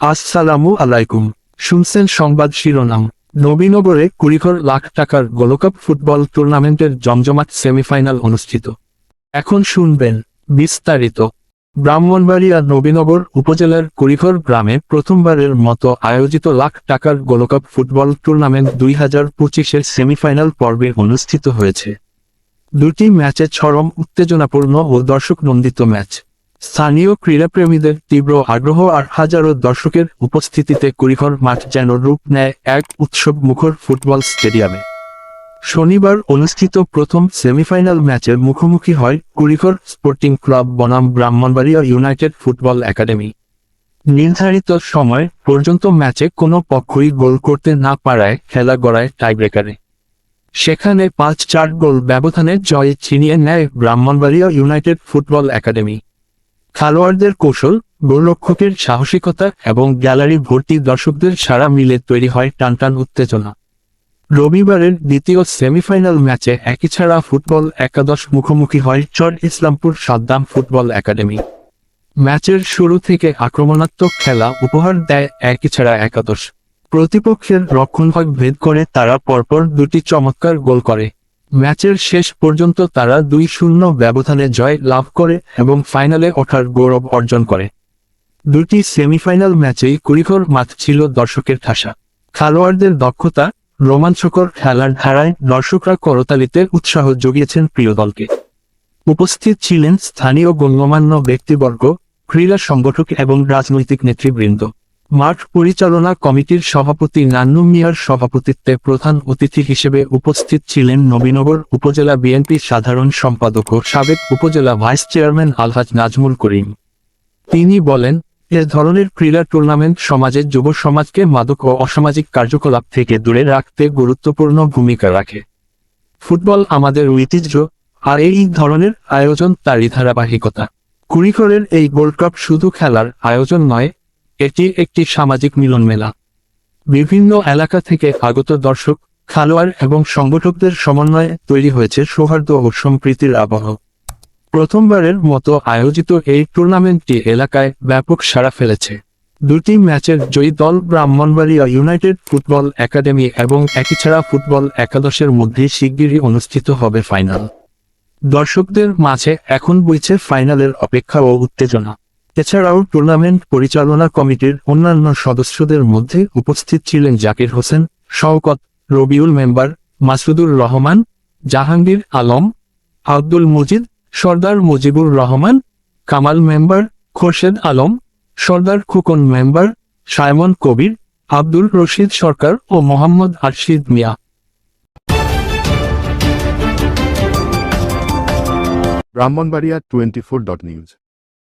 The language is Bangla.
আসসালামু আলাইকুম। শুনছেন সংবাদ শিরোনাম। নবীনগরে কুড়িঘর লাখ টাকার গোলকাপ ফুটবল টুর্নামেন্টের জমজমাট সেমিফাইনাল অনুষ্ঠিত। এখন শুনবেন বিস্তারিত। ব্রাহ্মণবাড়িয়া নবীনগর উপজেলার কুড়িঘর গ্রামে প্রথমবারের মতো আয়োজিত লাখ টাকার গোলকাপ ফুটবল টুর্নামেন্ট দুই হাজার পঁচিশের সেমিফাইনাল পর্বে অনুষ্ঠিত হয়েছে। দুটি ম্যাচে চরম উত্তেজনাপূর্ণ ও দর্শক নন্দিত ম্যাচ। স্থানীয় ক্রীড়াপ্রেমীদের তীব্র আগ্রহ আর হাজারো দর্শকের উপস্থিতিতে কুড়িঘর মাঠ যেন রূপ নেয় এক উৎসব মুখর ফুটবল স্টেডিয়ামে। শনিবার অনুষ্ঠিত প্রথম সেমিফাইনাল ম্যাচে মুখোমুখি হয় কুড়িঘর স্পোর্টিং ক্লাব বনাম ব্রাহ্মণবাড়িয়া ইউনাইটেড ফুটবল একাডেমি। নির্ধারিত সময় পর্যন্ত ম্যাচে কোনো পক্ষই গোল করতে না পারায় খেলা গড়ায় টাইব্রেকারে। সেখানে পাঁচ চার গোল ব্যবধানে জয় ছিনিয়ে নেয় ব্রাহ্মণবাড়িয়া ইউনাইটেড ফুটবল একাডেমি। খেলোয়াড়দের কৌশল, গোলরক্ষকের সাহসিকতা এবং গ্যালারি ভর্তি দর্শকদের সারা মিলে তৈরি হয় টানটান উত্তেজনা। রবিবারের দ্বিতীয় সেমিফাইনাল ম্যাচে একই ছাড়া ফুটবল একাদশ মুখোমুখি হয় চর ইসলামপুর সাদ্দাম ফুটবল একাডেমি। ম্যাচের শুরু থেকে আক্রমণাত্মক খেলা উপহার দেয় একই ছাড়া একাদশ। প্রতিপক্ষের রক্ষণভাগ ভেদ করে তারা পরপর দুটি চমৎকার গোল করে। ম্যাচের শেষ পর্যন্ত তারা দুই শূন্য ব্যবধানে জয় লাভ করে এবং ফাইনালে ওঠার গৌরব অর্জন করে। দুটি সেমিফাইনাল ম্যাচেই কুড়িঘর মাঠ ছিল দর্শকের ঠাসা। খেলোয়াড়দের দক্ষতা, রোমাঞ্চকর খেলার ধারায় দর্শকরা করতালিতে উৎসাহ জুগিয়েছেন প্রিয় দলকে। উপস্থিত ছিলেন স্থানীয় গণ্যমান্য ব্যক্তিবর্গ, ক্রীড়া সংগঠক এবং রাজনৈতিক নেতৃবৃন্দ। মাঠ পরিচালনা কমিটির সভাপতি নান্নু মিয়ার সভাপতিত্বে প্রধান অতিথি হিসেবে উপস্থিত ছিলেন নবীনগর উপজেলা বিএনপি সাধারণ সম্পাদক ও সাবেক উপজেলা ভাইস চেয়ারম্যান আলহাজ নাজমুল করিম। তিনি বলেন, এ ধরনের ক্রীড়া টুর্নামেন্ট সমাজের যুব সমাজকে মাদক ও অসামাজিক কার্যকলাপ থেকে দূরে রাখতে গুরুত্বপূর্ণ ভূমিকা রাখে। ফুটবল আমাদের ঐতিহ্য, আর এই ধরনের আয়োজন তারই ধারাবাহিকতা। কুড়িঘরের এই গোল্ড কাপ শুধু খেলার আয়োজন নয় এটি একটি সামাজিক মিলন মেলা বিভিন্ন এলাকা থেকে আগত দর্শক, খেলোয়াড় এবং সংগঠকদের সমন্বয়ে তৈরি হয়েছে সৌহার্দ্য ও সম্প্রীতির আবহ। প্রথমবারের মতো আয়োজিত এই টুর্নামেন্টটি এলাকায় ব্যাপক সাড়া ফেলেছে। দুটি ম্যাচের জয়ী দল ব্রাহ্মণবাড়িয়া ইউনাইটেড ফুটবল একাডেমি এবং একইছাড়া ফুটবল একাদশের মধ্যে শিগগিরই অনুষ্ঠিত হবে ফাইনাল। দর্শকদের মাঝে এখন বইছে ফাইনালের অপেক্ষা ও উত্তেজনা। এছাড়াও টুর্নামেন্ট পরিচালনা কমিটির অন্যান্য সদস্যদের মধ্যে উপস্থিত ছিলেন Zakir Hossain, Shawkat, Rabiul member, Masudur Rahman, Jahangir Alam, Abdul Majid, Sardar Mujibur Rahman, Kamal member, Khorshed Alam, Sardar Khukon member, Saymon Kabir, Abdul Rashid Sarkar ও Mohammad Arshid Mia. Brahmanbaria twenty four dot news.